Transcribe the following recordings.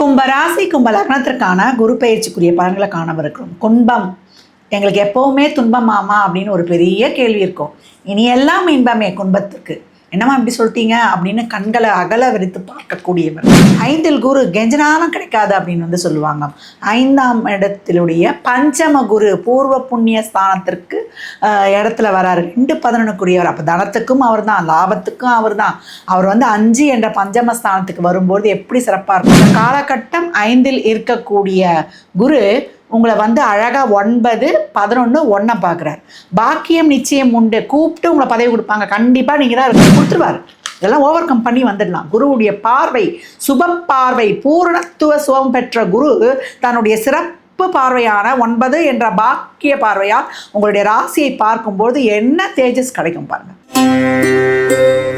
கும்பராசி கும்ப லக்னத்திற்கான குரு பயிற்சிக்குரிய பலன்களை காணவிருக்கிறோம் குன்பம் எங்களுக்கு எப்போவுமே துன்பமாமா அப்படின்னு ஒரு பெரிய கேள்வி இருக்கும். இனி எல்லாம் இன்பமே குன்பத்திற்கு என்னம்மா இப்படி சொல்லிட்டீங்க? அப்படின்னு கண்களை அகல விரித்து பார்க்கக்கூடியவர். ஐந்தில் குரு கெஞ்சனாலும் கிடைக்காது அப்படின்னு வந்து சொல்லுவாங்க. ஐந்தாம் இடத்திலுடைய பஞ்சம குரு பூர்வ புண்ணிய ஸ்தானத்திற்கு இடத்துல வராரு. ரெண்டு பதினொன்றுக்குரியவர் அப்போ தனத்துக்கும் அவர் தான் லாபத்துக்கும் அவர் தான் அவர் வந்து அஞ்சு என்ற பஞ்சம ஸ்தானத்துக்கு வரும்போது எப்படி சிறப்பாக இருக்கும்? காலகட்டம் ஐந்தில் இருக்கக்கூடிய குரு உங்களை வந்து அழகாக ஒன்பது பதினொன்று ஒன்றை பார்க்குறாரு பாக்கியம் நிச்சயம் உண்டு. கூப்பிட்டு உங்களை பதவி கொடுப்பாங்க. கண்டிப்பாக நீங்கள் தான் இருக்க கொடுத்துருவார். இதெல்லாம் ஓவர் கம் பண்ணி வந்துடலாம். குருவுடைய பார்வை சுப பார்வை பூரணத்துவ சுகம் பெற்ற குரு தன்னுடைய சிறப்பு பார்வையான ஒன்பது என்ற பாக்கிய பார்வையால் உங்களுடைய ராசியை பார்க்கும்போது என்ன தேஜஸ் கிடைக்கும் பாருங்கள்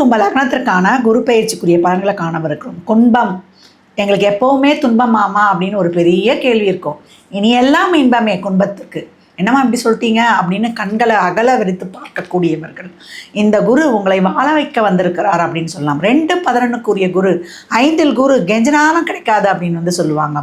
கும்ப லக்னத்திற்கான குரு பயிற்சிக்குரிய பலன்களை காணவிருக்கிறோம். குன்பம் எங்களுக்கு எப்பவுமே துன்பமாமா அப்படின்னு ஒரு பெரிய கேள்வி இருக்கும். இனி எல்லாம் இன்பமே குன்பத்திற்கு என்னம்மா இப்படி சொல்லிட்டீங்க? அப்படின்னு கண்களை அகல விரித்து பார்க்கக்கூடியவர்கள். இந்த குரு உங்களை வாழ வைக்க வந்திருக்கிறார் அப்படின்னு சொல்லலாம். ரெண்டு பதினொன்றுக்குரிய குரு ஐந்தில் குரு கெஞ்சனாலும் கிடைக்காது அப்படின்னு வந்து சொல்லுவாங்க.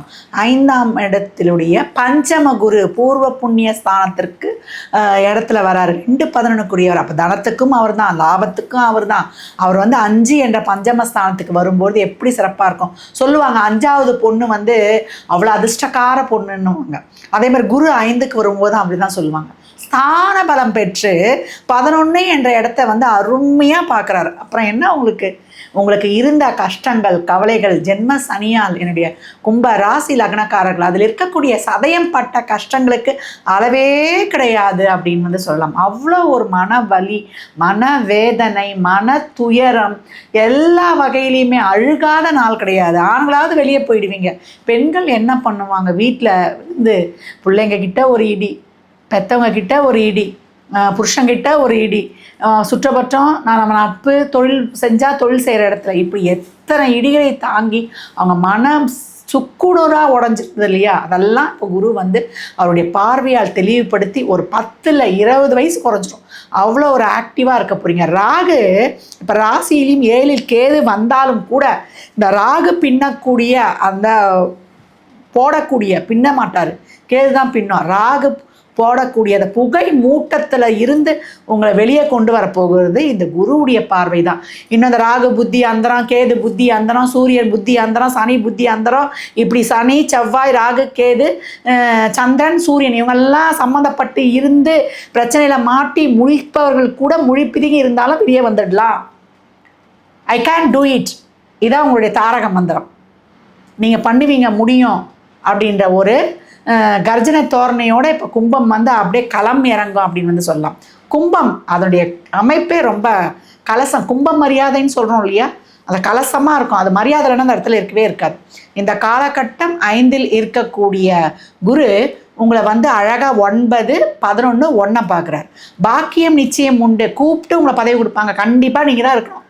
ஐந்தாம் இடத்திலுடைய பஞ்சம குரு பூர்வ புண்ணிய ஸ்தானத்திற்கு ஆஹ், இடத்துல வராரு. ரெண்டு பதினொன்றுக்குரியவர் அப்போ தனத்துக்கும் அவர் தான் லாபத்துக்கும் அவர் தான் அவர் வந்து அஞ்சு என்ற பஞ்சம ஸ்தானத்துக்கு வரும்போது எப்படி சிறப்பாக இருக்கும்? சொல்லுவாங்க அஞ்சாவது பொண்ணு வந்து அவ்வளோ அதிர்ஷ்டக்கார பொண்ணுன்னுவாங்க. அதே மாதிரி குரு ஐந்துக்கு வரும்போது அப்படி தான் சொல்லுவாங்க. ஸ்தான பலம் பெற்று பதினொன்று என்ற இடத்த வந்து அருமையாக பார்க்குறாரு. அப்புறம் என்ன உங்களுக்கு? உங்களுக்கு இருந்த கஷ்டங்கள் கவலைகள் ஜென்ம சனியால் என்னுடைய கும்ப ராசி லக்னக்காரர்கள் அதில் இருக்கக்கூடிய சதயம் பட்ட கஷ்டங்களுக்கு அளவே கிடையாது அப்படின்னு வந்து சொல்லலாம். அவ்வளோ ஒரு மன வலி மன வேதனை மன துயரம் எல்லா வகையிலையுமே அழுகாத நாள் கிடையாது. ஆண்களாவது வெளியே போயிடுவீங்க. பெண்கள் என்ன பண்ணுவாங்க? வீட்டில் இருந்து பிள்ளைங்க கிட்ட ஒரு இடி பெத்தவங்க கிட்ட ஒரு இடி புருஷங்கிட்ட ஒரு இடி சுற்றப்பட்டம் நான் நம்ம நட்பு தொழில் செஞ்சால் தொழில் செய்கிற இடத்துல. இப்படி எத்தனை இடிகளை தாங்கி அவங்க மனம் சுக்குநூறாக உடஞ்சிருந்தது இல்லையா? அதெல்லாம் இப்போ குரு வந்து அவருடைய பார்வையால் தெளிவுபடுத்தி ஒரு பத்தில் இருபது வயசு குறைஞ்சிடும் அவ்வளோ ஒரு ஆக்டிவாக இருக்க போகிறீங்க ராகு இப்போ ராசியிலையும் ஏழில் கேது வந்தாலும் கூட இந்த ராகு பின்னக்கூடிய அந்த போடக்கூடிய பின்ன மாட்டார் கேது தான் பின்னும். ராகு போடக்கூடிய அந்த புகை மூட்டத்தில் இருந்து உங்களை வெளியே கொண்டு வரப்போகிறது இந்த குருவுடைய பார்வை தான் இன்னும் இந்த ராகு புத்தி அந்தரம் கேது புத்தி அந்தரம் சூரியன் புத்தி அந்தரம் சனி புத்தி அந்தரம். இப்படி சனி செவ்வாய் ராகு கேது சந்திரன் சூரியன் இவங்கெல்லாம் சம்மந்தப்பட்டு இருந்து பிரச்சனையில் மாட்டி முழிப்பவர்கள் கூட முழிப்பிதுங்கி இருந்தாலும் வெளியே வந்துடலாம். ஐ கேன் டூ இட் இதான் உங்களுடைய தாரக மந்திரம். நீங்கள் பண்ணுவீங்க முடியும் அப்படின்ற ஒரு கர்ஜனை தோரணையோட இப்போ கும்பம் வந்து அப்படியே களம் இறங்கும் அப்படின்னு வந்து சொல்லலாம். கும்பம் அதனுடைய அமைப்பே ரொம்ப கலசம். கும்பம் மரியாதைன்னு சொல்கிறோம் இல்லையா? அந்த கலசமாக இருக்கும். அது மரியாதை அந்த இடத்துல இருக்கவே இருக்காது. இந்த காலகட்டம் ஐந்தில் இருக்கக்கூடிய குரு உங்களை வந்து அழகாக ஒன்பது பதினொன்று ஒன்றை பார்க்குறாரு பாக்கியம் நிச்சயம் உண்டு. கூப்பிட்டு உங்களை பதவி கொடுப்பாங்க. கண்டிப்பாக நீங்கள் தான் இருக்கணும்.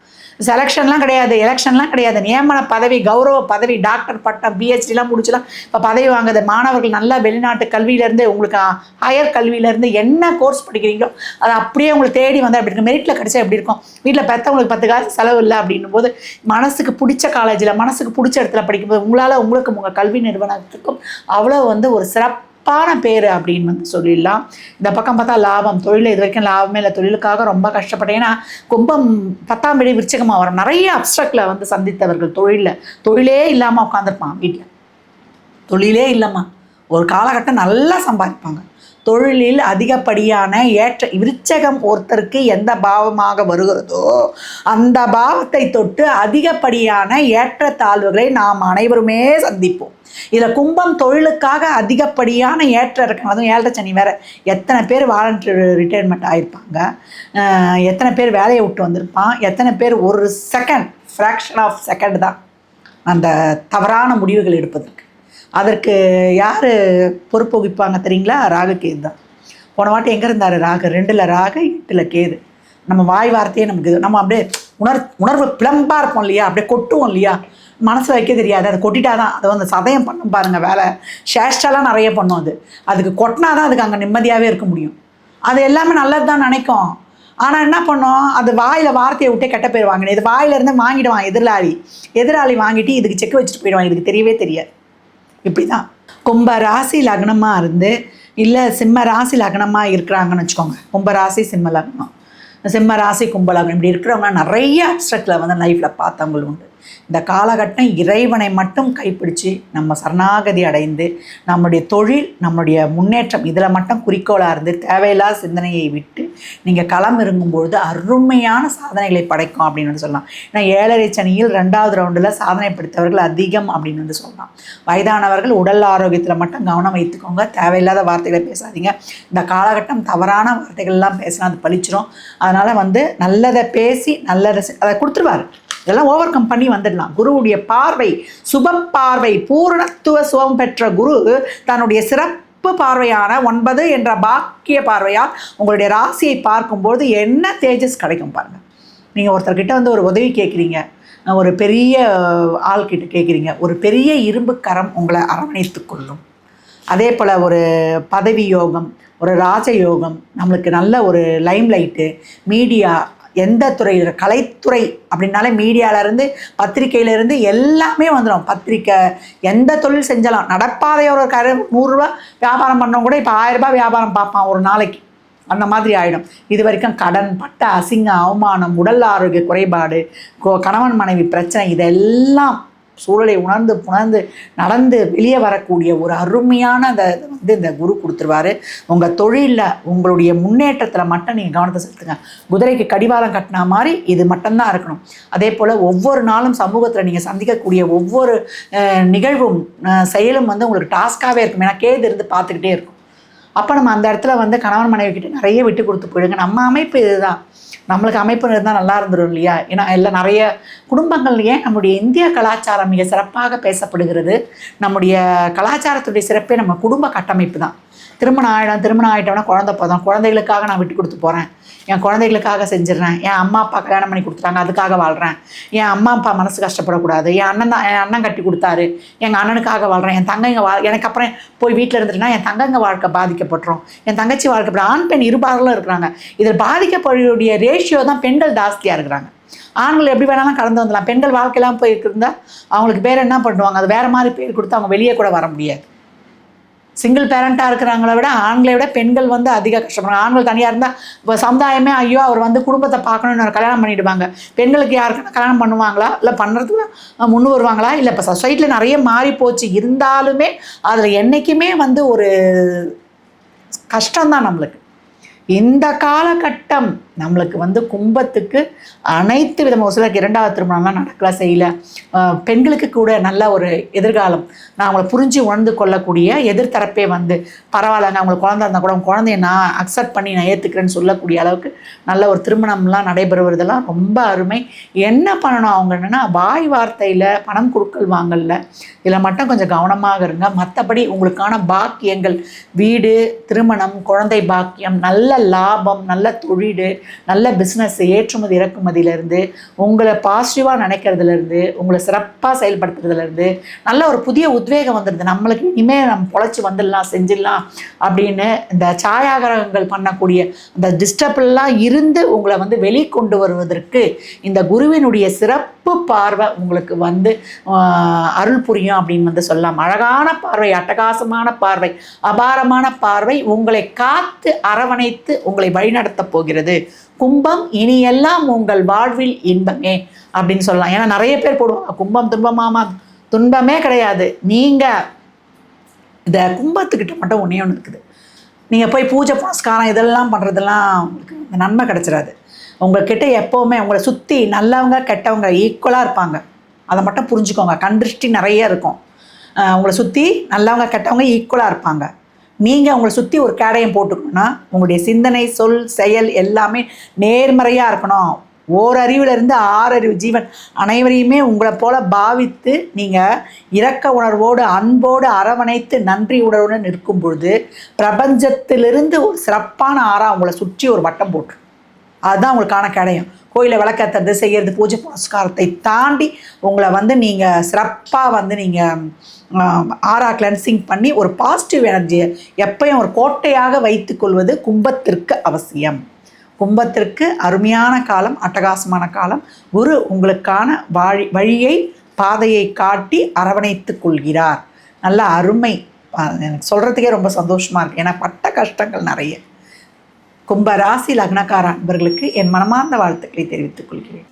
செலெக்ஷன்லாம் கிடையாது எலெக்ஷன்லாம் கிடையாது. நியமன பதவி கௌரவ பதவி டாக்டர் பட்டம் பிஹெச்டிலாம் முடிச்சுலாம் இப்போ பதவி வாங்குது. மாணவர்கள் நல்லா வெளிநாட்டு கல்வியிலேருந்து உங்களுக்கு ஹையர் கல்வியிலேருந்து என்ன கோர்ஸ் படிக்கிறீங்களோ அது அப்படியே உங்களுக்கு தேடி வந்தால் எப்படி இருக்கும்? மெரிட்டில் கிடைச்சா எப்படி இருக்கும்? வீட்டில் பெற்றவங்களுக்கு பத்து காசு செலவு இல்லை அப்படின்னும் போது மனசுக்கு பிடிச்ச காலேஜில் மனசுக்கு பிடிச்ச இடத்துல படிக்கும்போது உங்களால் உங்களுக்கு உங்கள் கல்வி நிறுவனத்துக்கும் அவ்வளோ வந்து ஒரு சிறப்பு சிறப்பான பேர் அப்படின்னு வந்து சொல்லிடலாம். இந்த பக்கம் பார்த்தா லாபம் தொழில் இது வரைக்கும் லாபமே இல்லை. தொழிலுக்காக ரொம்ப கஷ்டப்பட்டேன். ஏன்னா கும்பம் பத்தாம் படி விருச்சகமாக வரும் நிறைய அப்சக்டில் வந்து சந்தித்தவர்கள் தொழிலில். தொழிலே இல்லாமல் உட்காந்துருப்பான் வீட்டில் தொழிலே இல்லைம்மா ஒரு காலகட்டம் நல்லா சம்பாதிப்பாங்க. தொழிலில் அதிகப்படியான ஏற்ற விருச்சகம் ஒருத்தருக்கு எந்த பாவமாக வருகிறதோ அந்த பாவத்தை தொட்டு அதிகப்படியான ஏற்ற தாழ்வுகளை நாம் அனைவருமே சந்திப்போம். இதில் கும்பம் தொழிலுக்காக அதிகப்படியான ஏற்ற இருக்காங்க அதுவும் ஏழரை சனி வேற. எத்தனை பேர் வாலண்டியர் ரிட்டையர்மெண்ட் ஆகிருப்பாங்க எத்தனை பேர் வேலையை விட்டு வந்திருப்பான்? எத்தனை பேர் ஒரு செகண்ட் ஃப்ராக்ஷன் ஆஃப் செகண்ட் தான் அந்த தவறான முடிவுகள் எடுப்பதற்கு. அதற்கு யார் பொறுப்பு வகிப்பாங்க தெரியுங்களா? ராகு கேது தான். போன வாட்டி எங்கே இருந்தார் ராகு? ரெண்டில் ராகு எட்டில் கேது. நம்ம வாய் வார்த்தையே நமக்கு இது நம்ம அப்படியே உணர் உணர்வு பிளம்பாக இருப்போம் இல்லையா? அப்படியே கொட்டுவோம் இல்லையா? மனசு வைக்க தெரியாது. அதை கொட்டிட்டாதான். அதை வந்து சதயம் பண்ணும் பாருங்கள் வேலை. சேஷ்டெல்லாம் நிறைய பண்ணும் அது. அதுக்கு கொட்டினா தான் அதுக்கு அங்கே நிம்மதியாகவே இருக்க முடியும். அது எல்லாமே நல்லது தான் நினைக்கும். ஆனால் என்ன பண்ணோம்? அது வாயில் வார்த்தையை விட்டே கெட்ட பேர் வாங்கினேன் இது வாயிலிருந்து வாங்கிடுவான் எதிராளி. எதிராளி வாங்கிட்டு இதுக்கு செக் வச்சுட்டு போயிடுவான். இதுக்கு தெரியவே தெரியாது. இப்படி தான் கும்ப ராசி லக்னமாக இருந்து இல்லை சிம்ம ராசி லக்னமாக இருக்கிறாங்கன்னு வச்சுக்கோங்க. கும்ப ராசி சிம்ம லக்னம். சிம்ம ராசி கும்ப லக்னம். இப்படி இருக்கிறவங்க நிறைய அப்செக்டில் வந்து லைஃப்பில் பார்த்தவங்களும் உண்டு. இந்த காலகட்டம் இறைவனை மட்டும் கைப்பிடிச்சு நம்ம சரணாகதி அடைந்து நம்முடைய தொழில் நம்முடைய முன்னேற்றம் இதில் மட்டும் குறிக்கோளாக இருந்து தேவையில்லாத சிந்தனையை விட்டு நீங்கள் களம் இறங்கும்பொழுது அருமையான சாதனைகளை படைக்கும் அப்படின்னு வந்து சொல்லலாம். ஏன்னா ஏழரை சனியில் ரெண்டாவது ரவுண்டில் சாதனை படுத்தவர்கள் அதிகம் அப்படின்னு வந்து சொல்லலாம். வயதானவர்கள் உடல் ஆரோக்கியத்தில் மட்டும் கவனம் வைத்துக்கோங்க. தேவையில்லாத வார்த்தைகளை பேசாதீங்க. இந்த காலகட்டம் தவறான வார்த்தைகள்லாம் பேசினா அது பழிச்சிரும். அதனால் வந்து நல்லதை பேசி நல்லதை அதை கொடுத்துருவார். இதெல்லாம் ஓவர் கம் பண்ணி வந்துடலாம். குருவுடைய பார்வை சுப பார்வை பூரணத்துவ சுகம் பெற்ற குரு தன்னுடைய சிறப்பு பார்வையான ஒன்பது என்ற பாக்கிய பார்வையால் உங்களுடைய ராசியை பார்க்கும்போது என்ன தேஜஸ் கிடைக்கும் பாருங்கள் நீங்கள் ஒருத்தர்கிட்ட வந்து ஒரு உதவி கேட்குறீங்க. ஒரு பெரிய ஆள்கிட்ட கேட்குறீங்க. ஒரு பெரிய இரும்பு கரம் உங்களை அரவணைத்து கொள்ளும். அதே போல் ஒரு பதவி யோகம் ஒரு ராஜயோகம் நம்மளுக்கு நல்ல ஒரு லைம் லைட்டு மீடியா எந்த துறையில் கலைத்துறை அப்படின்னாலே மீடியாவிலேருந்து பத்திரிக்கையிலேருந்து எல்லாமே வந்துடும் பத்திரிக்கை எந்த தொழில் செஞ்சாலும் நடப்பாதையோட கரு நூறுரூவா வியாபாரம் பண்ணவங்க கூட இப்போ ஆயிரரூபா வியாபாரம் பார்ப்பான் ஒரு நாளைக்கு. அந்த மாதிரி ஆகிடும் இது வரைக்கும் கடன் பட்ட அசிங்கம் அவமானம் உடல் ஆரோக்கிய குறைபாடு கணவன் மனைவி பிரச்சனை இதெல்லாம் சூழலை உணர்ந்து புணர்ந்து நடந்து வெளியே வரக்கூடிய ஒரு அருமையான அந்த வந்து இந்த குரு கொடுத்துருவாரு. உங்கள் தொழிலில் உங்களுடைய முன்னேற்றத்தில் மட்டும் நீங்கள் கவனத்தை செலுத்துங்க. குதிரைக்கு கடிவாளம் கட்டினா மாதிரி இது மட்டும்தான் இருக்கணும். அதே போல் ஒவ்வொரு நாளும் சமூகத்தில் நீங்கள் சந்திக்கக்கூடிய ஒவ்வொரு நிகழ்வும் செயலும் வந்து உங்களுக்கு டாஸ்க்காகவே இருக்கும். ஏன்னா கேது இருந்து பார்த்துக்கிட்டே இருக்கும். அப்போ நம்ம அந்த இடத்துல வந்து கணவன் மனைவி கிட்ட நிறைய விட்டு கொடுத்து போயிடுங்க. நம்ம அமைப்பு இதுதான். நம்மளுக்கு அமைப்பு இருந்தால் நல்லா இருந்துடும் இல்லையா? ஏன்னா எல்லாம் நிறைய குடும்பங்கள்லையே நம்முடைய இந்திய கலாச்சாரம் மிக சிறப்பாக பேசப்படுகிறது? நம்முடைய கலாச்சாரத்துடைய சிறப்பே நம்ம குடும்ப கட்டமைப்பு தான். திருமணம் ஆகிடும் திருமணம் ஆகிட்டோம்னா குழந்த போதும். குழந்தைகளுக்காக நான் விட்டு கொடுத்து போகிறேன் என் குழந்தைகளுக்காக செஞ்சிடறேன். என் அம்மா அப்பா கல்யாணம் பண்ணி கொடுத்துட்டாங்க அதுக்காக வாழ்கிறேன் என் அம்மா அப்பா மனசு கஷ்டப்படக்கூடாது. என் அண்ணன் தான் என் அண்ணன் கட்டி கொடுத்தாரு. எங்கள் அண்ணனுக்காக வாழ்கிறேன் என் தங்கைங்க வா எனக்கு அப்புறம் போய் வீட்டில் இருந்துட்டுனா என் தங்கங்க வாழ்க்கை பாதிக்கப்பட்டுரும். என் தங்கச்சி வாழ்க்கை ஆண் பெண் இருபாலரும் இருக்கிறாங்க. இதில் பாதிக்கப்படக்கூடிய ரேஷியோ தான் பெண்கள் ஜாஸ்தியாக இருக்கிறாங்க. ஆண்கள் எப்படி வேணாலும் கடந்து வந்துடலாம். பெண்கள் வாழ்க்கையெல்லாம் போய் அவங்களுக்கு பேர் என்ன பண்ணுவாங்க? அது வேறு மாதிரி பேர் கொடுத்து அவங்க வெளியே கூட வர முடியாது. சிங்கிள் பேரண்ட்டாக இருக்கிறாங்கள விட ஆண்களை விட பெண்கள் வந்து அதிக கஷ்டப்படுறாங்க ஆண்கள் தனியாக இருந்தால் இப்போ சமுதாயமே ஐயோ அவர் வந்து குடும்பத்தை பார்க்கணும்னு கல்யாணம் பண்ணிவிடுவாங்க பெண்களுக்கு யாருக்குன்னா கல்யாணம் பண்ணுவாங்களா? இல்லை பண்ணுறதுக்கு முன்னு வருவாங்களா? இல்லை இப்போ சொசைட்டியில் நிறைய மாறி போச்சு. இருந்தாலுமே அதில் என்றைக்குமே வந்து ஒரு கஷ்டம்தான் நம்மளுக்கு. இந்த காலகட்டம் நம்மளுக்கு வந்து கும்பத்துக்கு அனைத்து விதமாக சிலருக்கு இரண்டாவது திருமணம்லாம் நடக்கலாம் செய்யல. பெண்களுக்கு கூட நல்ல ஒரு எதிர்காலம். நான் அவங்கள புரிஞ்சு உணர்ந்து கொள்ளக்கூடிய எதிர்த்தரப்பே வந்து பரவாயில்லங்க அவங்களுக்கு குழந்தை இருந்தால் கூட அவங்க குழந்தைய நான் அக்செப்ட் பண்ணி நான் ஏற்றுக்கிறேன்னு சொல்லக்கூடிய அளவுக்கு நல்ல ஒரு திருமணம்லாம் நடைபெறுவதெல்லாம் ரொம்ப அருமை. என்ன பண்ணணும் அவங்க என்னென்னா வாய் வார்த்தையில் பணம் கொடுக்கல் வாங்கல இதில் மட்டும் கொஞ்சம் கவனமாக இருங்க. மற்றபடி உங்களுக்கான பாக்கியங்கள் வீடு திருமணம் குழந்தை பாக்கியம் நல்ல லாபம் நல்ல தொழில் நல்ல பிஸ்னஸ் ஏற்றுமதி இறக்குமதியிலேருந்து உங்களை பாசிட்டிவாக நினைக்கிறதுலேருந்து உங்களை சிறப்பாக செயல்படுத்துறதுலேருந்து நல்ல ஒரு புதிய உத்வேகம் வந்துடுது. நம்மளுக்கு இனிமேல் நம்ம பொழைச்சி வந்துடலாம் செஞ்சிடலாம் அப்படின்னு இந்த சாயாகிரகங்கள் பண்ணக்கூடிய அந்த டிஸ்டர்ப்லாம் இருந்து உங்களை வந்து வெளிக்கொண்டு வருவதற்கு இந்த குருவினுடைய சிறப்பு பார்வை உங்களுக்கு வந்து அருள் புரியும் அப்படின்னு வந்து சொல்லலாம். அழகான பார்வை அட்டகாசமான பார்வை அபாரமான பார்வை உங்களை காத்து அரவணைத்து உங்களை வழிநடத்தப் போகிறது. கும்பம் இனியெல்லாம் உங்கள் வாழ்வில் இன்பமே அப்படின்னு சொல்லலாம். ஏன்னா நிறைய பேர் போடுவாங்க கும்பம் துன்பமாமா துன்பமே கிடையாது. நீங்கள் இந்த கும்பத்துக்கிட்ட மட்டும் ஒன்றே ஒன்று இருக்குது. நீங்கள் போய் பூஜை புனஸ்காரம் இதெல்லாம் பண்ணுறதெல்லாம் உங்களுக்கு இந்த நன்மை கிடச்சிடாது உங்கள்கிட்ட எப்போவுமே உங்களை சுற்றி நல்லவங்க கெட்டவங்க ஈக்குவலாக இருப்பாங்க. அதை மட்டும் புரிஞ்சுக்கோங்க. கண் திருஷ்டி நிறைய இருக்கும். உங்களை சுற்றி நல்லவங்க கெட்டவங்க ஈக்குவலாக இருப்பாங்க. நீங்கள் உங்களை சுற்றி ஒரு கேடயம் போட்டுக்கணும்னா உங்களுடைய சிந்தனை சொல் செயல் எல்லாமே நேர்மறையாக இருக்கணும். ஓரறிவிலிருந்து ஆறறிவு ஜீவன் அனைவரையுமே உங்களை போல பாவித்து நீங்கள் இரக்க உணர்வோடு அன்போடு அரவணைத்து நன்றி உணர்வுடன் நிற்கும் பொழுது பிரபஞ்சத்திலிருந்து ஒரு சிறப்பான ஆறாக உங்களை சுற்றி ஒரு வட்டம் போட்டு அதுதான் உங்களுக்கான கிடையும். கோயிலை விளக்கத்துறது செய்கிறது பூஜை புனஸ்காரத்தை தாண்டி உங்களை வந்து நீங்கள் சிறப்பாக வந்து நீங்கள் ஆறா கிளென்சிங் பண்ணி ஒரு பாசிட்டிவ் எனர்ஜியை எப்பயும் ஒரு கோட்டையாக வைத்துக்கொள்வது கும்பத்திற்கு அவசியம். கும்பத்திற்கு அருமையான காலம் அட்டகாசமான காலம். குரு உங்களுக்கான வாழி வழியை பாதையை காட்டி அரவணைத்துக் கொள்கிறார். நல்ல அருமை. எனக்கு சொல்கிறதுக்கே ரொம்ப சந்தோஷமாக இருக்குது ஏன்னா பட்ட கஷ்டங்கள் நிறைய. கும்ப ராசி லக்னக்கார அன்பர்களுக்கு என் மனமார்ந்த வாழ்த்துக்களை தெரிவித்துக் கொள்கிறேன்.